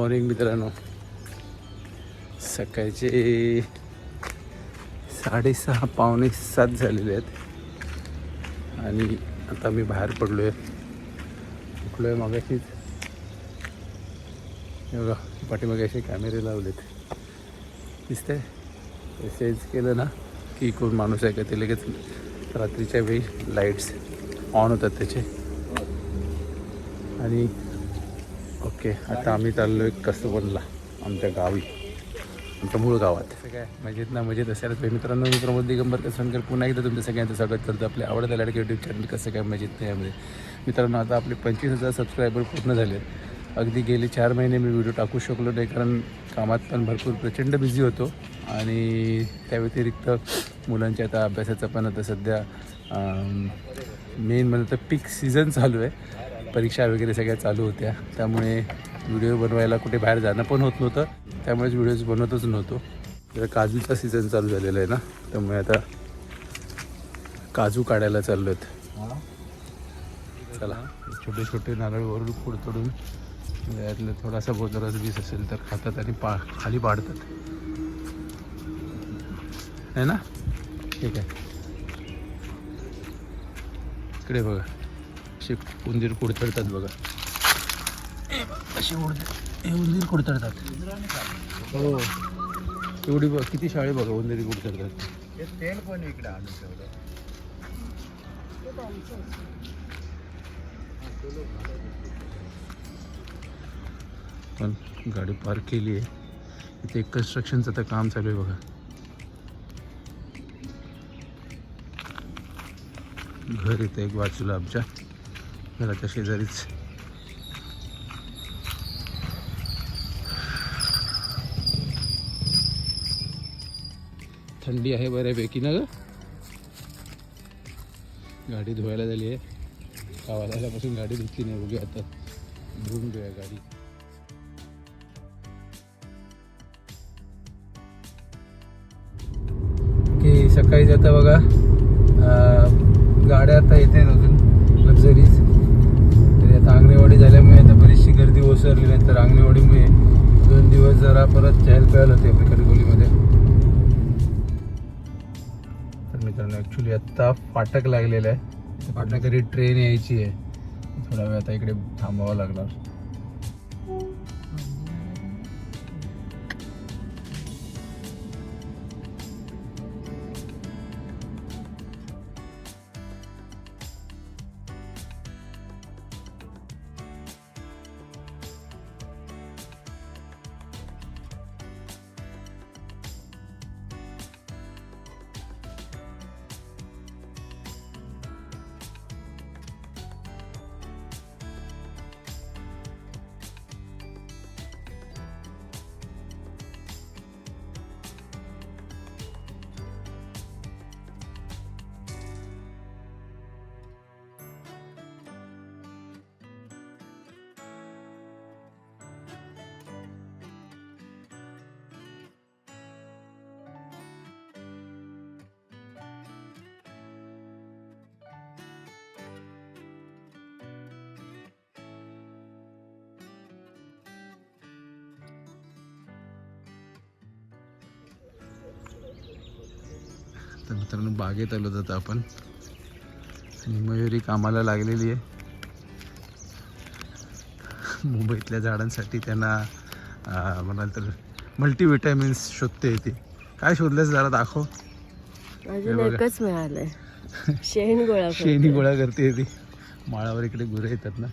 Morning मित्रांनो. सकाळचे साडेसहा पावणे सात झालेले आहेत. आणि आता मी बाहेर पडलो आहे उठलो आहे मागाशीच एवढा पाठीमागे असे कॅमेरे लावलेत. दिसतंय? सेन्स केलं ना की कोण माणूस आहे का ते लगेच रात्रीच्या वेळी लाईट्स ऑन होतात त्याचे. आणि ओके आता आम्ही चाललो आहे कसबनला आमच्या गावी आमच्या मूळ गावात. काय? मजेत ना मजेत असायला पाहिजे. मित्रांनो मी प्रमोद दिगंबर कसनकर पुन्हा एकदा तुमचं सगळ्यांचं स्वागत करतो. आपल्या आवडत्या लाडके यूट्यूब चॅनल कसं काय मजेत नाही यामध्ये. मित्रांनो आता आपले पंचवीस हजार सबस्क्रायबर पूर्ण झाले. आहेत अगदी गेले चार महिने मी व्हिडिओ टाकू शकलो नाही कारण कामात पण भरपूर प्रचंड बिझी होतो. आणि त्या व्यतिरिक्त मुलांच्या आता अभ्यासाचं पण आता सध्या मेन म्हणजे तर पीक सीझन चालू आहे. परीक्षा वगैरे सगळ्या चालू होत्या. त्यामुळे व्हिडिओ बनवायला कुठे बाहेर जाणं पण होत नव्हतं. त्यामुळेच व्हिडिओज बनवतच नव्हतो. तर काजूचा सीझन चालू झालेला आहे ना? त्यामुळे आता काजू काढायला चाललो आहेत चला. छोटे छोटे नारळ वरून पुढ तोडून यातलं थोडासा बोजराचा बीस असेल तर खातात आणि पा खाली पाडतात. आहे ना? ठीक आहे. इकडे बघा. असे उंदीर कुडतडतात बघा. असे हे उंदीर कुडतडतात हो. एवढी बघ किती शाळे बघा उंदीर कुडतडतात तेल पण इकडे आणून ठेवलं. पण गाडी पार्क केली आहे. इथे कन्स्ट्रक्शनचं तर काम चालू आहे बघा. घर इथे एक बाजूला आमच्या. घराच्या शेजारीच थंडी आहे बऱ्यापैकी ना ग? गाडी धुवायला झाली आहे. गावाला आल्यापासून गाडी धुतली नाही. बघूया आता. धुवून घेऊया गाडी. की सकाळी जाता बघा गाड्या आता येते अजून. लक्झरीज तरी आता आंगणेवाडी झाल्यामुळे आता बरीचशी गर्दी ओसरली नाही तर आंगणेवाडीमुळे दोन दिवस जरा परत चहल पहल होते आपल्या खडकोलीमध्ये तर मित्रांनो ॲक्च्युली आत्ता फाटक लागलेलं आहे. फाटकरी ट्रेन यायची आहे. थोडा वेळ आता इकडे थांबावं लागणार. तर मित्रांनो बागेत आलो जातं आपण. आणि मयुरी कामाला लागलेली आहे. मुंबईतल्या झाडांसाठी त्यांना म्हणाल तर मल्टीविटॅमिन्स शोधते ती. काय शोधलंस जरा दाखव. अजून बघा. एकच मिळालंय. शेण गोळा करते. शेणी गोळा करते ती. माळावर इकडे गुरं येतात ना.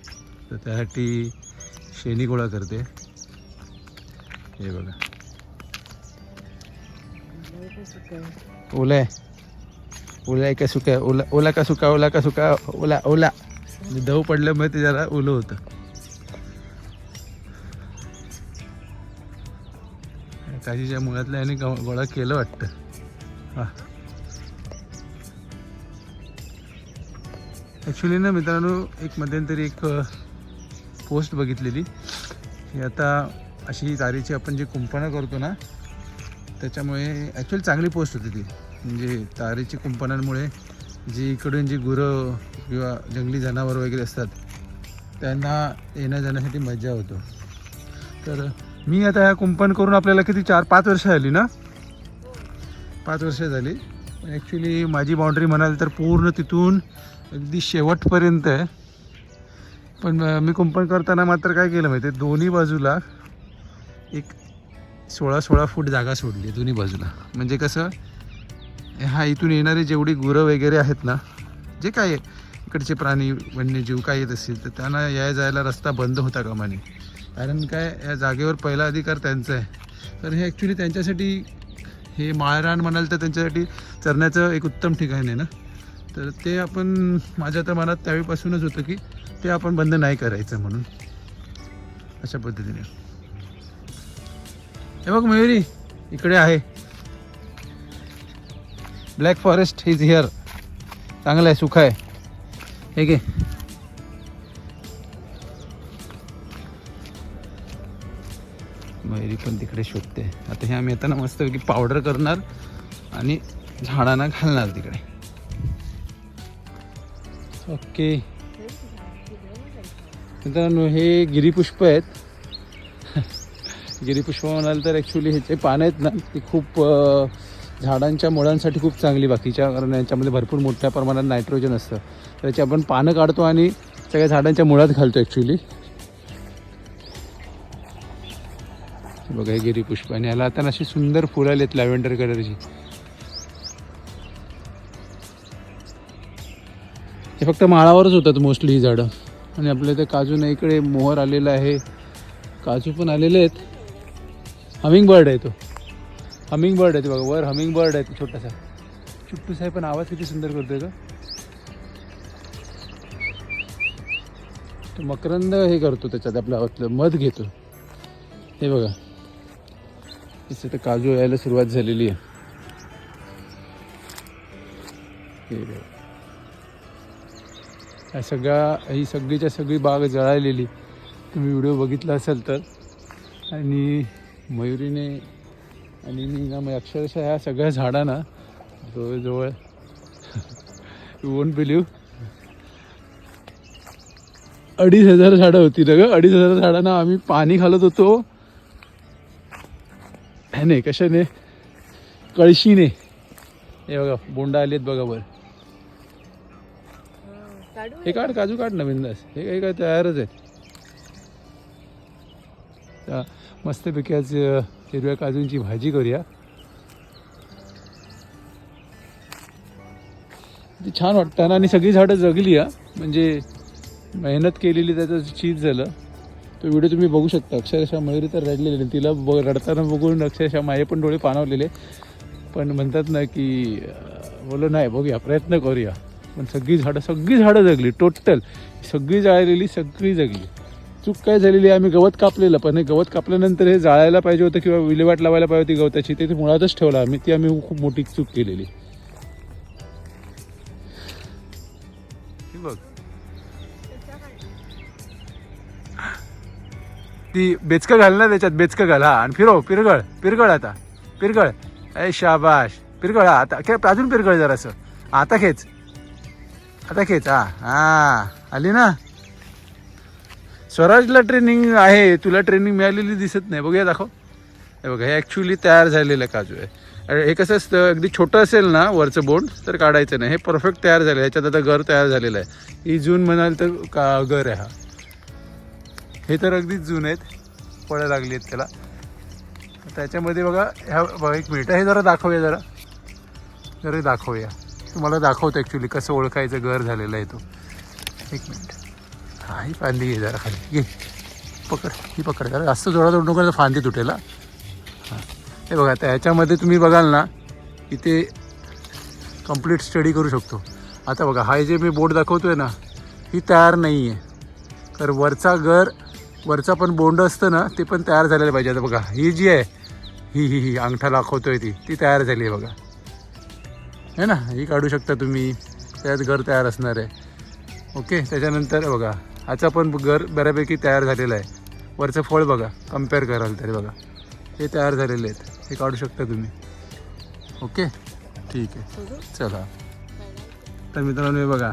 तर त्यासाठी शेणी गोळा करते. हे बघा. ओला आहे. ओला का सुका ओला ओला का सुका ओला का सुका ओला ओला आणि दव पडल्यामुळे ते जरा ओलं होतं. काशीच्या मुळातल्या याने गोळा केलं वाटतं. हां. ॲक्च्युली ना मित्रांनो एक मध्यंतरी एक पोस्ट बघितलेली. की आता अशी तारीची आपण जी कुंपणं करतो ना त्याच्यामुळे ॲक्च्युअली चांगली पोस्ट होती ती. म्हणजे तारेची कुंपणांमुळे जी इकडून जी गुरं किंवा जंगली जनावर वगैरे असतात त्यांना येण्या जाण्यासाठी मजा होतो. तर मी आता ह्या कुंपण करून आपल्याला किती चार पाच वर्ष झाली ना? पाच वर्ष झाली. ॲक्च्युली माझी बाउंड्री म्हणाल तर पूर्ण तिथून अगदी शेवटपर्यंत आहे. पण मी कुंपण करताना मात्र काय केलं माहिती आहे दोन्ही बाजूला एक सोळा सोळा फूट जागा सोडली दोन्ही बाजूला. म्हणजे कसं हा इथून येणारे जेवढी गुरं वगैरे आहेत ना जे काय आहे, इकडचे प्राणी वन्यजीव काय येत असतील तर त्यांना या जायला रस्ता बंद होता कामाने. कारण काय या जागेवर पहिला अधिकार त्यांचा आहे. तर हे ॲक्च्युली त्यांच्यासाठी हे माळरान म्हणाल तर त्यांच्यासाठी चरण्याचं एक उत्तम ठिकाण आहे ना. तर ते आपण माझ्या तर मनात त्यावेळीपासूनच होतं की ते आपण बंद नाही करायचं म्हणून. अशा पद्धतीने. हे बघ मयुरी. इकडे आहे. ब्लॅक फॉरेस्ट इज हिअर चांगलं आहे सुख आहे. हे घे. मयुरी पण तिकडे शोधते. आता हे आम्ही येताना मस्त की पावडर करणार आणि झाडांना घालणार तिकडे. ओके मित्रांनो हे गिरीपुष्प आहेत. गिरीपुष्प म्हणाल तर ॲक्च्युली ह्याचे पानं आहेत ना ती खूप झाडांच्या मुळांसाठी खूप चांगली बाकीच्या कारण याच्यामध्ये भरपूर मोठ्या प्रमाणात नायट्रोजन असतं. त्याची आपण पानं काढतो आणि सगळ्या झाडांच्या मुळात घालतो ॲक्च्युली बघा हे गिरीपुष्प. आणि याला आता अशी सुंदर फुलं आली आहेत लॅव्हेंडर कलरची हे फक्त माळावरच होतात मोस्टली ही झाडं. आणि आपल्या इथे काजू इकडे मोहर आलेला आहे. काजू पण आलेले आहेत. हमिंग बर्ड आहे तो. हमिंग बर्ड आहे तो बघा वर हमिंग बर्ड आहे तो छोटासा. चुट्टू साहेब पण आवाज किती सुंदर करतोय का तो मकरंद हे करतो त्याच्यात आपलं आपलं मध घेतो. हे बघा. तिचं तर काजू यायला सुरुवात झालेली आहे. हे सगळ्या ही सगळीच्या सगळी बाग जळालेली. तुम्ही व्हिडिओ बघितला असाल तर. आणि मयुरीने आणि मी ना मग अक्षरशः ह्या सगळ्या झाडांना जवळजवळ वोंट बिलीव अडीच हजार झाडं होती ना ग? अडीच हजार झाडांना आम्ही पाणी घालत होतो. ह्याने कशाने? कळशीने. हे बघा बोंडा आलेत बघा वर. काढू हे काढ काजू काढ ना बिंदास हे काही काय तयारच आहे आता मस्तपैकी आज हिरव्या काजूंची भाजी करूया. ती छान वाटतं ना आणि सगळी झाडं जगली हा. म्हणजे मेहनत केलेली त्याचं चीज झालं. तो व्हिडिओ तुम्ही बघू शकता. अक्षरशः मयुरी तर रडलेली नाही. तिला ब रडताना बघून अक्षरशः माझे पण डोळे पाणावलेले पण म्हणतात ना की बोलो नाही बघूया प्रयत्न करूया. पण सगळी झाडं सगळी झाडं जगली. टोटल सगळी जाळलेली सगळी जगली. चूक काय झालेली आहे? आम्ही गवत कापलेलं पण हे गवत कापल्यानंतर हे जाळायला पाहिजे होतं किंवा विल्हेवाट लावायला पाहिजे होती गवताची? ते मुळातच ठेवलं. आम्ही ती आम्ही खूप मोठी चूक केलेली. बघ. ती बेचकं घाल ना त्याच्यात बेचकं घाल. हा आणि फिरव पिरगळ पिरगळ आता. पिरगळ. ऐ शाबाश. पिरगळ हा आता खेळ अजून पिरगळ जरासं. आता खेच. आता खेच हा. हा आली ना? स्वराजला ट्रेनिंग आहे तुला ट्रेनिंग मिळालेली दिसत नाही. बघूया दाखव. हे बघा हे ॲक्च्युली तयार झालेलं काजू आहे. हे कसं असतं अगदी छोटं असेल ना वरचं बोंड तर काढायचं नाही. हे परफेक्ट तयार झालं आहे. ह्याच्यात आता घर तयार झालेलं आहे. ही जून म्हणाल तर का घर आहे हा? हे तर अगदीच जून आहेत. फळं लागली आहेत त्याला. त्याच्यामध्ये बघा ह्या बघा एक मिनिट. हे जरा दाखवूया जरा. जरा दाखवूया. तुम्हाला दाखवतो ॲक्च्युली कसं ओळखायचं घर झालेलं आहे तो. एक मिनिट. हा फांदी घे जरा खाली. घे पकड ही पकड जरा जास्त जोरात नको नको फांदी तुटेल. हां. हे बघा आता ह्याच्यामध्ये तुम्ही बघाल ना इथे कंप्लीट स्टडी करू शकतो. आता बघा हा जे मी बोर्ड आहे ना ही तयार नाही आहे तर वरचा घर वरचा पण बोंड असतं ना ते पण तयार झालेलं पाहिजे. आता बघा ही जी आहे ही ही ही अंगठा दाखवतो आहे ती ती तयार झाली आहे बघा. है ना ही काढू शकता तुम्ही. त्यात घर तयार असणार आहे. ओके त्याच्यानंतर बघा ह्याचा पण घर बऱ्यापैकी तयार झालेला आहे. वरचं फळ बघा कंपेअर कराल तरी बघा. हे तयार झालेले आहेत. हे काढू शकता तुम्ही. ओके? ठीक आहे. चला. तर मित्रांनो हे बघा.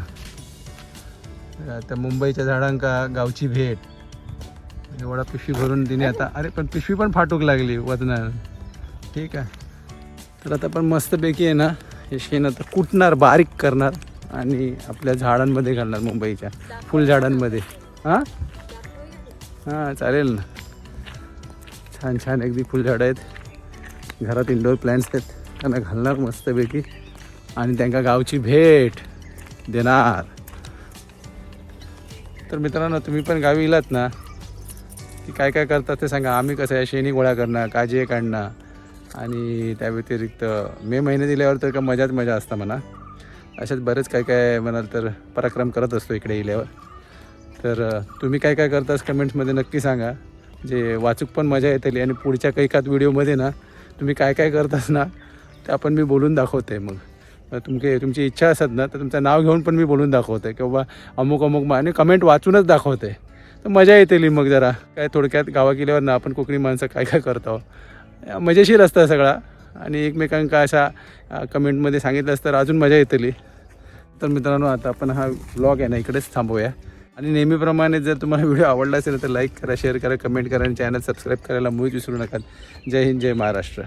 आता मुंबईच्या झाडांका गावची भेट. म्हणजे एवढा पिशवी भरून तिने आता. अरे पण पिशवी पण फाटूक लागली वजनानं. ठीक आहे. तर आता पण मस्तपैकी आहे ना हे शेण आता कुटणार बारीक करणार. आणि आपल्या झाडांमध्ये घालणार मुंबईच्या. फुलझाडांमध्ये हां? हां चालेल ना. छान छान. अगदी फुलझाडं आहेत. घरात इंडोर प्लॅन्ट्स आहेत. त्यांना घालणार मस्तपैकी. आणि त्यांना गावची भेट देणार. तर मित्रांनो तुम्ही पण गावी इलात ना? की काय काय करतात ते सांगा. आम्ही कसं आहे? शेणी गोळा करणं काजे काढणं. आणि त्या व्यतिरिक्त मे महिने दिल्यावर तर का मजाच मजा असतं म्हणा. अशाच बरेच काय काय म्हणाल तर पराक्रम करत असतो इकडे इल्यावर. तर तुम्ही काय काय करतास कमेंट्समध्ये नक्की सांगा. जे वाचूक पण मजा येतली आणि पुढच्या काही कात व्हिडिओमध्ये ना तुम्ही काय काय करतास ना ते आपण मी बोलून दाखवते मग. तुमचे तुमके तुमची इच्छा असत ना तर तुमचं नाव घेऊन पण मी बोलून दाखवते की बाबा अमुक अमुक आणि कमेंट वाचूनच दाखवते. तर मजा येतेली मग जरा. काय थोडक्यात गावा गेल्यावर ना आपण कोकणी माणसं काय काय करतो. मजेशीर असतं सगळा. आणि एकमेकांका अशा कमेंटमध्ये सांगितलं असतं तर अजून मजा येतेली. तर मित्रांनो आता आपण हा ब्लॉग आहे ना इकडेच थांबूया. आणि नेहमीप्रमाणे जर तुम्हाला व्हिडिओ आवडला असेल तर लाईक करा शेअर करा कमेंट करा आणि चॅनल सबस्क्राईब करायला मुळीच विसरू नका. जय हिंद जय महाराष्ट्र.